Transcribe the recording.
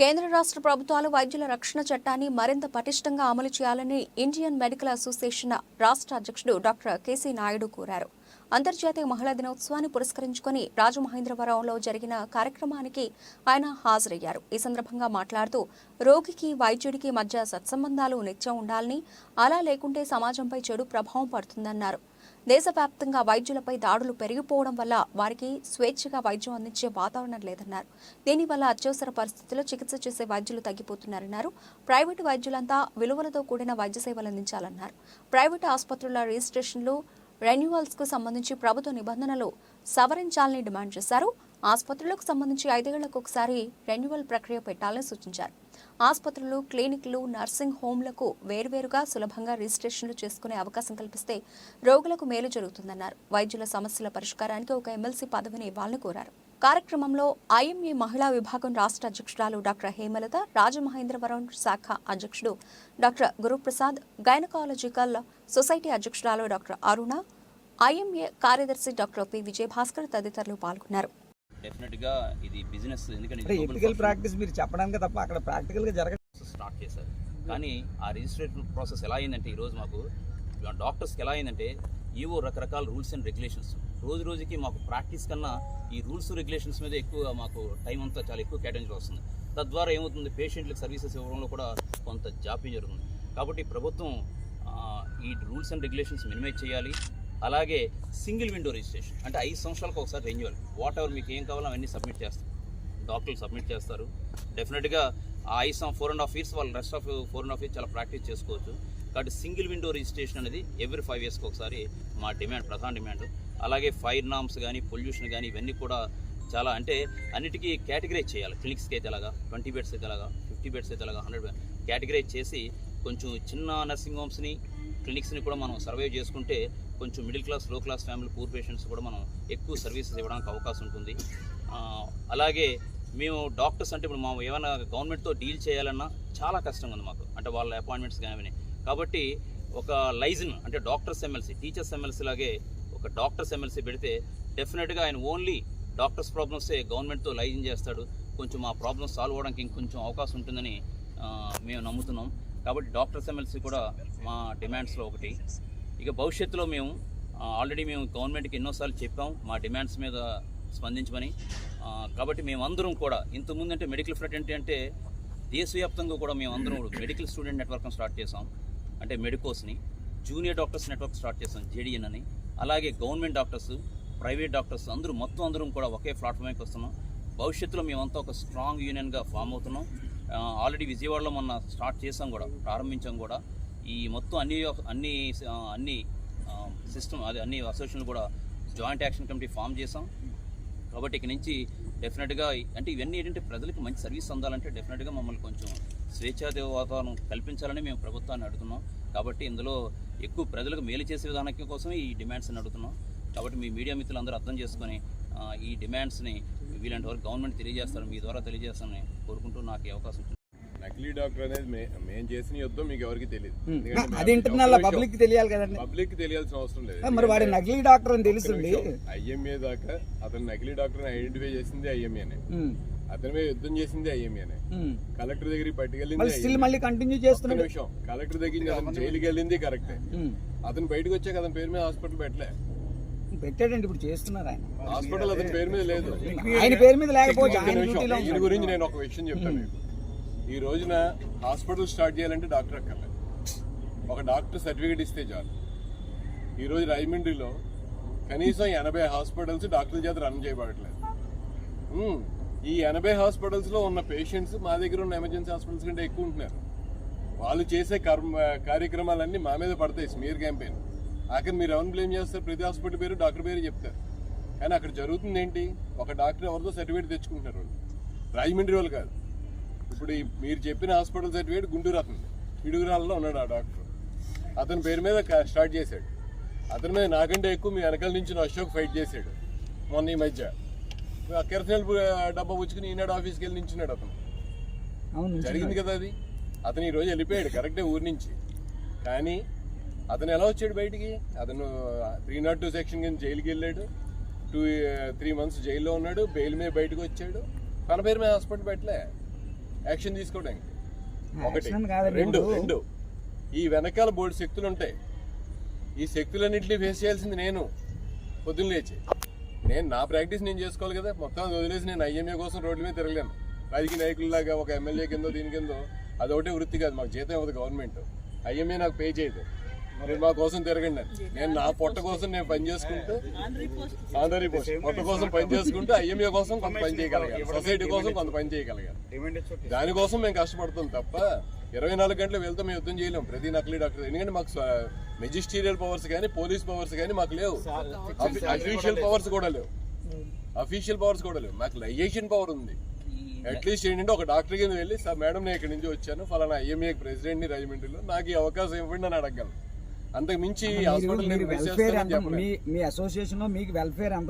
కేంద్ర రాష్ట్ర ప్రభుత్వాలు వైద్యుల రక్షణ చట్టాన్ని మరింత పటిష్టంగా అమలు చేయాలని ఇండియన్ మెడికల్ అసోసియేషన్ రాష్ట్ర అధ్యక్షుడు డాక్టర్ కేసీ నాయుడు కోరారు. అంతర్జాతీయ మహిళా దినోత్సవాన్ని పురస్కరించుకొని రాజమహేంద్రవరంలో జరిగిన కార్యక్రమానికి ఆయన హాజరయ్యారు. ఈ సందర్భంగా మాట్లాడుతూ రోగికి వైద్యుడికి మధ్య సత్సంబంధాలు నిత్యం ఉండాలని అలా లేకుంటే సమాజంపై చెడు ప్రభావం పడుతుందన్నారు. దేశవ్యాప్తంగా వైద్యులపై దాడులు పెరిగిపోవడం వల్ల వారికి స్వేచ్ఛగా వైద్యం అందించే వాతావరణం లేదన్నారు. దీనివల్ల అత్యవసర పరిస్థితుల్లో చికిత్స చేసే వైద్యులు తగ్గిపోతున్నారన్నారు. ప్రైవేటు వైద్యులంతా విలువలతో కూడిన వైద్య సేవలు అందించాలన్నారు. ప్రైవేటు ఆసుపత్రుల రిజిస్ట్రేషన్లు రెన్యువల్స్కు సంబంధించి ప్రభుత్వ నిబంధనలు సవరించాలని డిమాండ్ చేశారు. ఆసుపత్రులకు సంబంధించి ఐదేళ్ళకు ఒకసారి రెన్యువల్ ప్రక్రియ పెట్టాలని సూచించారు. ఆసుపత్రులు క్లినిక్లు నర్సింగ్ హోంలకు వేర్వేరుగా సులభంగా రిజిస్ట్రేషన్లు చేసుకునే అవకాశం కల్పిస్తే రోగులకు మేలు జరుగుతుందన్నారు. వైద్యుల సమస్యల పరిష్కారానికి ఒక ఎమ్మెల్సీ పదవిని ఇవ్వాలని కోరారు. కార్యక్రమంలో ఐఎంఏ మహిళా విభాగం రాష్ట్ర అధ్యక్షురాలు డాక్టర్ హేమలత రాజమహేంద్రవరం శాఖ అధ్యక్షుడు డాక్టర్ గురుప్రసాద్ గైనకాలజికల్ సొసైటీ అధ్యక్షురాలు డాక్టర్ అరుణ ఐఎంఏ కార్యదర్శి డాక్టర్ పి విజయభాస్కర్ తదితరులు పాల్గొన్నారు. డెఫినెట్గా ఇది బిజినెస్ ఎందుకంటే ఎథికల్ ప్రాక్టీస్ మీరు చెప్పడానికి తప్ప అక్కడ ప్రాక్టికల్గా జరగదు స్టార్ట్ చేశారు. కానీ ఆ రిజిస్ట్రేషన్ ప్రాసెస్ ఎలా అయిందంటే ఈరోజు మాకు డాక్టర్స్కి ఎలా అయిందంటే ఈవో రకరకాల రూల్స్ అండ్ రెగ్యులేషన్స్ రోజు రోజుకి మాకు ప్రాక్టీస్ కన్నా ఈ రూల్స్ రెగ్యులేషన్స్ మీద ఎక్కువ మాకు టైం అంతా చాలా ఎక్కువ కేటాయించి వస్తుంది. తద్వారా ఏమవుతుంది? పేషెంట్లకు సర్వీసెస్ ఇవ్వడంలో కూడా కొంత జాప్యం జరుగుతుంది. కాబట్టి ప్రభుత్వం ఆ, ఈ రూల్స్ అండ్ రెగ్యులేషన్స్ మినిమైజ్ చేయాలి. అలాగే సింగిల్ విండో రిజిస్ట్రేషన్. అంటే ఐదు సంవత్సరాలకు ఒకసారి రెన్యువల్ వాట్ ఎవర్ మీకు ఏం కావాలో అవన్నీ సబ్మిట్ చేస్తారు. డాక్టర్లు సబ్మిట్ చేస్తారు. డెఫినెట్గా ఆ ఐదు సం ఫోర్ అండ్ హాఫ్ ఇయర్స్ వాళ్ళు rest of four and half years చాలా ప్రాక్టీస్ చేసుకోవచ్చు. కాబట్టి సింగిల్ విండో రిజిస్ట్రేషన్ అనేది ఎవ్రీ ఫైవ్ ఇయర్స్కి ఒకసారి మా డిమాండ్ ప్రధాన డిమాండ్ అలాగే ఫైర్ నామ్స్ కానీ పొల్యూషన్ కానీ ఇవన్నీ కూడా చాలా అంటే అన్నిటికీ కేటగరైజ్ చేయాలి. క్లినిక్స్కి అయితే ఎలాగా ట్వంటీ బెడ్స్ అయితే ఎలాగా ఫిఫ్టీ బెడ్స్ అయితే ఎలాగా హండ్రెడ్ కేటగరైజ్ చేసి కొంచెం చిన్న నర్సింగ్ హోమ్స్ని క్లినిక్స్ని కూడా మనం సర్వైవ్ చేసుకుంటే కొంచెం మిడిల్ క్లాస్లో క్లాస్ ఫ్యామిలీ పూర్ పేషెంట్స్ కూడా మనం ఎక్కువ సర్వీసెస్ ఇవ్వడానికి అవకాశం ఉంటుంది. అలాగే మేము డాక్టర్స్ అంటే ఇప్పుడు మా ఏమైనా గవర్నమెంట్తో డీల్ చేయాలన్నా చాలా కష్టంగా ఉంది మాకు. అంటే వాళ్ళ అపాయింట్మెంట్స్ కానీ కాబట్టి ఒక లైజన్ అంటే డాక్టర్స్ ఎమ్మెల్సీ టీచర్స్ ఎమ్మెల్సీ లాగే ఒక డాక్టర్స్ ఎమ్మెల్సీ పెడితే డెఫినెట్గా ఆయన ఓన్లీ డాక్టర్స్ ప్రాబ్లమ్సే గవర్నమెంట్తో లైజన్ చేస్తాడు. కొంచెం ఆ ప్రాబ్లమ్స్ సాల్వ్ అవ్వడానికి ఇంకొంచెం అవకాశం ఉంటుందని మేము నమ్ముతున్నాం. కాబట్టి డాక్టర్స్ ఎమ్మెల్సీ కూడా మా డిమాండ్స్లో ఒకటి. ఇక భవిష్యత్తులో మేము ఆల్రెడీ మేము గవర్నమెంట్కి ఎన్నోసార్లు చెప్పాం మా డిమాండ్స్ మీద స్పందించమని. కాబట్టి మేమందరం కూడా ఇంతకుముందు అంటే మెడికల్ ఫ్రెటర్నిటీ అంటే దేశవ్యాప్తంగా కూడా మేము అందరం మెడికల్ స్టూడెంట్ నెట్వర్క్ స్టార్ట్ చేసాం అంటే మెడికోస్ని జూనియర్ డాక్టర్స్ నెట్వర్క్ స్టార్ట్ చేసాం జేడీఎన్ అని. అలాగే గవర్నమెంట్ డాక్టర్స్ ప్రైవేట్ డాక్టర్స్ అందరూ మొత్తం అందరం కూడా ఒకే ప్లాట్ఫామ్కి వస్తున్నాం. భవిష్యత్తులో మేమంతా ఒక స్ట్రాంగ్ యూనియన్గా ఫామ్ అవుతున్నాం. ఆల్రెడీ విజయవాడలో మొన్న స్టార్ట్ చేసాం కూడా ప్రారంభించాం కూడా. ఈ మొత్తం అన్ని అన్ని అన్ని సిస్టమ్ అదే అన్ని అసోసియేషన్లు కూడా జాయింట్ యాక్షన్ కమిటీ ఫామ్ చేసాం కాబట్టి ఇక నుంచి డెఫినెట్గా అంటే ఇవన్నీ ఏంటంటే ప్రజలకు మంచి సర్వీస్ అందాలంటే డెఫినెట్గా మమ్మల్ని కొంచెం స్వేచ్ఛాదేవ వాతావరణం కల్పించాలని మేము ప్రభుత్వాన్ని అడుగుతున్నాం. కాబట్టి ఇందులో ఎక్కువ ప్రజలకు మేలు చేసే విధానం కోసం ఈ డిమాండ్స్ని అడుగుతున్నాం. కాబట్టి మీ మీడియా మిత్రులు అందరూ అర్థం చేసుకొని ఈ డిమాండ్స్ని వీలంటి వరకు గవర్నమెంట్ తెలియజేస్తారు మీ ద్వారా తెలియజేస్తామని కోరుకుంటూ నాకు ఈ అవకాశం నకిలీ డాక్టర్ అనేది మే- మేం చేసిన యుద్ధం మీకు ఎవరికి తెలియదు అది ఇంటర్నల్ పబ్లిక్ తెలియాలి కదండి. పబ్లిక్ తెలియాల్సిన అవసరం లేదు. మరి వాడి నకిలీ డాక్టర్ అని తెలుసుండి ఐఎంఏ దాకా అతను నకిలీ డాక్టర్ ఐడెంటిఫై చేసింది ఐఎంఏనే ఉమ్, అతని మీద యుద్ధం చేసింది ఐఎంఏనే. కలెక్టర్ దగ్గరికి పట్టుకెళ్ళింది మళ్ళీ స్టిల్ IMA. మళ్ళీ కంటిన్యూ చేస్తున్నాడు. నిమిషం. కలెక్టర్ దగ్గర అతను జైలుకి వెళ్ళింది కరెక్టే. అతను బయటకు వచ్చాక అతని పేరు మీద హాస్పిటల్ పెట్టలే. పెట్టాడండి ఇప్పుడు చేస్తున్నారు ఆయన. హాస్పిటల్ అతని పేరు మీద లేదు. ఆయన పేరు మీద ఒక్క ఆయన. గురించి నేను ఒక విషయం చెప్తాను మీకు. ఈ రోజున హాస్పిటల్ స్టార్ట్ చేయాలంటే డాక్టర్ అక్కర్లేదు. ఒక డాక్టర్ సర్టిఫికేట్ ఇస్తే చాలు. ఈరోజు రాజమండ్రిలో కనీసం ఎనభై హాస్పిటల్స్ డాక్టర్ల చేత రన్ చేయబడట్లేదు. ఈ ఎనభై హాస్పిటల్స్లో ఉన్న పేషెంట్స్ మా దగ్గర ఉన్న ఎమర్జెన్సీ హాస్పిటల్స్ కంటే ఎక్కువ ఉంటున్నారు. వాళ్ళు చేసే కర్మ కార్యక్రమాలన్నీ మా మీద పడతాయి స్మీర్ క్యాంపెయిన్. ఆఖరి మీరు ఎవరిని బ్లేమ్ చేస్తారు? ప్రతి హాస్పిటల్ పేరు డాక్టర్ పేరు చెప్తారు. కానీ అక్కడ జరుగుతుంది ఏంటి ఒక డాక్టర్ ఎవరితో సర్టిఫికేట్ తెచ్చుకుంటున్నారు వాళ్ళు. రాజమండ్రి వాళ్ళు కాదు. ఇప్పుడు మీరు చెప్పిన హాస్పిటల్ సర్టిఫికేట్ గుంటూరు అతను. పిడుగురాలలో ఉన్నాడు ఆ డాక్టర్. అతని పేరు మీద స్టార్ట్ చేశాడు. అతని మీద నాకంటే ఎక్కువ మీ వెనకాల నుంచి అశోక్ ఫైట్ చేశాడు. మొన్న ఈ మధ్య. ఆ కెరసనల్ డబ్బా పుచ్చుకుని ఈనాడు ఆఫీస్కి వెళ్ళి నించున్నాడు అతను. జరిగింది కదా అది. అతను ఈ రోజు వెళ్ళిపోయాడు కరెక్టే ఊరి నుంచి. కానీ అతను ఎలా వచ్చాడు బయటికి? అతను త్రీ నాట్ టూ సెక్షన్ కింద జైలుకి వెళ్ళాడు. టూ త్రీ మంత్స్ జైల్లో ఉన్నాడు. బెయిల్ మీద బయటకు వచ్చాడు. తన పేరు మీద హాస్పిటల్ పెట్టలే. యాక్షన్ తీసుకోవడానికి ఒకటి రెండు. రెండు. ఈ వెనకాల బోర్డు శక్తులు ఉంటాయి ఈ శక్తులన్నింటినీ ఫేస్ చేయాల్సింది నేను. పొద్దున్న లేచి. నేను నా ప్రాక్టీస్ నేను చేసుకోవాలి కదా. మొత్తం వదిలేసి నేను ఐఎంఏ కోసం రోడ్ల మీద తిరగలేను. రాజకీయ నాయకుల్లాగా ఒక ఎమ్మెల్యే కిందో దీని కిందో అదొకటే వృత్తి కాదు. మాకు జీతం ఇవ్వదు గవర్నమెంట్. ఐఎంఏ నాకు పే చేయదు. మీరు మా కోసం తిరగండి. అని. నేను నా పొట్ట కోసం నేను పని చేసుకుంటూ ఆంధ్రీ పోస్ట్ పొట్ట కోసం పని చేసుకుంటూ ఐఎంఏ కోసం కొంత పని చేయగలగాలి సొసైటీ కోసం కొంత పని చేయగలగాలి దానికోసం మేము కష్టపడుతాం తప్ప ఇరవై నాలుగు గంటలు వెళ్తాం మేము యుద్ధం చేయలేం. ప్రతి నకిలీ డాక్టర్. ఎందుకంటే మాకు మెజిస్టీరియల్ పవర్స్ కానీ పోలీస్ పవర్స్ కానీ మాకు లేవు. అఫీషియల్ పవర్స్ కూడా లేవు. అఫీషియల్ పవర్స్ కూడా లేవు. మాకు లైజేషన్ పవర్ ఉంది. అట్లీస్ట్ ఏంటంటే ఒక డాక్టర్ కింద వెళ్ళి సార్ మేడం నేను ఇక్కడి నుంచి వచ్చాను. ఫలానా ఐఎంఏ ప్రెసిడెంట్ని రాజమండ్రిలో నాకు ఈ అవకాశం ఇవ్వండి అని అడగలను అంతకు మించి నేను వెల్ఫేర్ మీ మీ అసోసియేషన్లో మీకు వెల్ఫేర్ ఎంత